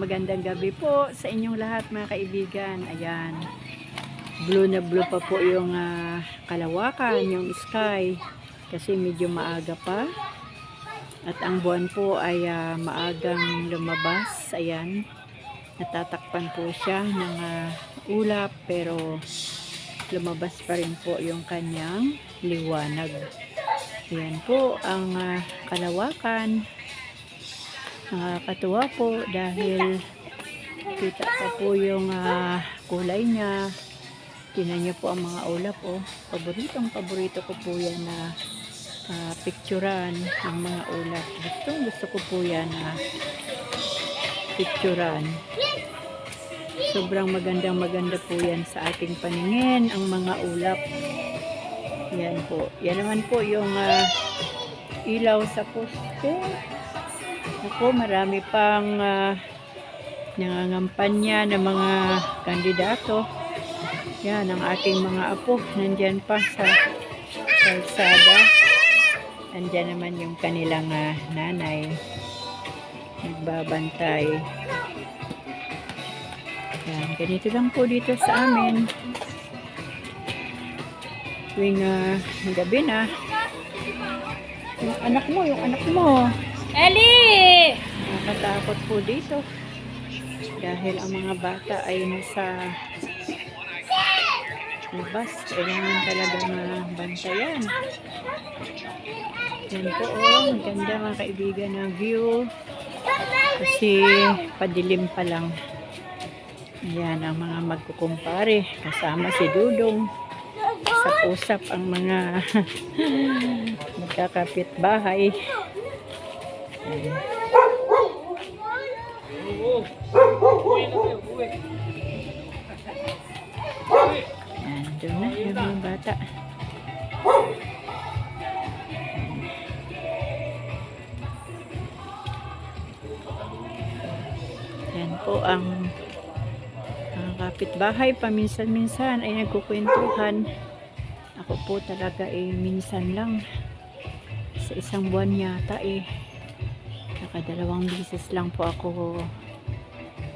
magandang gabi po sa inyong lahat mga kaibigan. Ayan. Blue na blue pa po yung ah, kalawakan, yung sky. Kasi medyo maaga pa. At ang buwan po ay ah, maagang lumabas. Ayan. Natatakpan po siya ng ah, ulap pero lumabas pa rin po yung kanyang liwanag. Ayan po ang ah, kalawakan. Nakakatuwa po dahil kita pa po yung ah, kulay niya. Niyo po ang mga ulap oh. Paboritong paborito ko po yan na ah, picturean ang mga ulap. Gustong gusto ko po yan na picturean. Sobrang magandang maganda po yan sa ating paningin ang mga ulap. Yan po. Yan naman po yung ah, ilaw sa poste. Ako, marami pang uh, nangangampanya ng mga kandidato. Yan, ang ating mga apo. Nandyan pa sa kalsada. Nandyan naman yung kanilang ah, nanay. Nagbabantay. Yan, ganito lang po dito sa amin. Tuwing ah, gabi na. Yung anak mo, yung anak mo. Eli! Nakakatakot po dito. Dahil ang mga bata ay nasa labas. Kailangan talaga na bantayan. Yan po oh. Ang mga kaibigan ng view. Kasi padilim pa lang. Yan ang mga magkukumpare. Kasama si Dudong. Sa usap ang mga magkakapit bahay. Doon na yung mga bata. Yan po ang ang kapitbahay paminsan-minsan ay nagkukwentuhan. Ako po talaga eh minsan lang sa isang buwan yata eh nakadalawang bisis lang po ako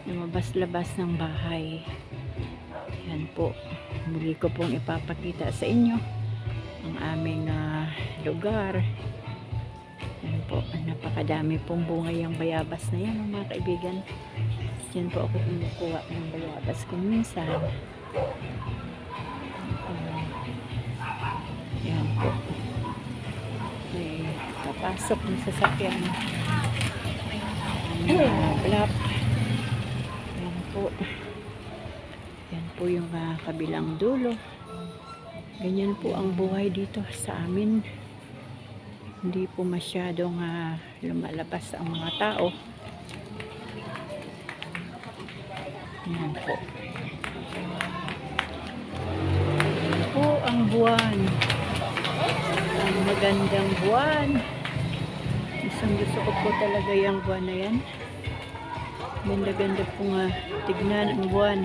lumabas-labas ng bahay. Yan po. Muli ko pong ipapakita sa inyo ang aming ah, lugar. Yan po. Napakadami pong bunga yung bayabas na yan mga kaibigan. Yan po ako kumukuha ng bayabas kung minsan. Ah, yan po. May papasok ng sasakyan. Ang black. Yan po. Yan po yung ah, kabilang dulo. Ganyan po ang buhay dito sa amin. Hindi po masyadong ah, lumalabas ang mga tao. Yan po. Po ang buwan. Ang magandang buwan. Isang gusto ko po talaga yung buwan na yan. Ganda-ganda po nga tignan ang buwan.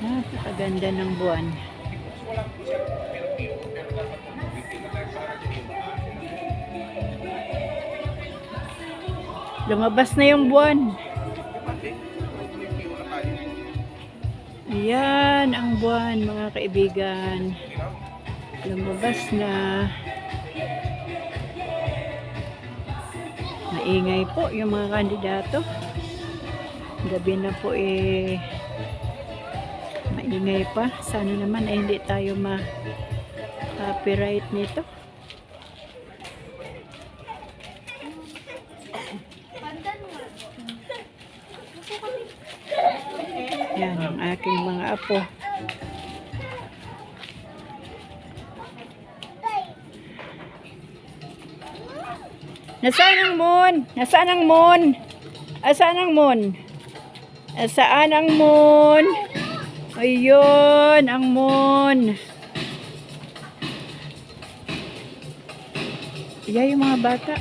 Napakaganda ng buwan. Lumabas na yung buwan. Ayan ang buwan mga kaibigan. Lumabas na. Maingay po yung mga kandidato. Gabi na po eh maingay pa. Sana naman ay hindi tayo ma-copyright nito. Yan ang aking mga apo. Nasaan ang moon? Nasaan ang moon? Asaan ang moon? Asaan ang moon? Ayun, ang moon. Iya yung mga bata.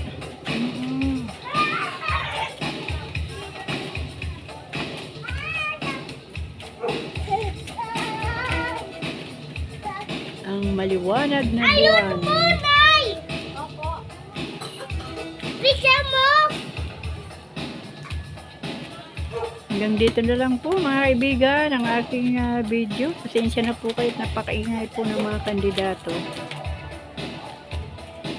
Ang maliwanag na buwan. Hanggang dito na lang po mga kaibigan ang aking ah, video. Pasensya na po kayo at napakaingay po ng mga kandidato.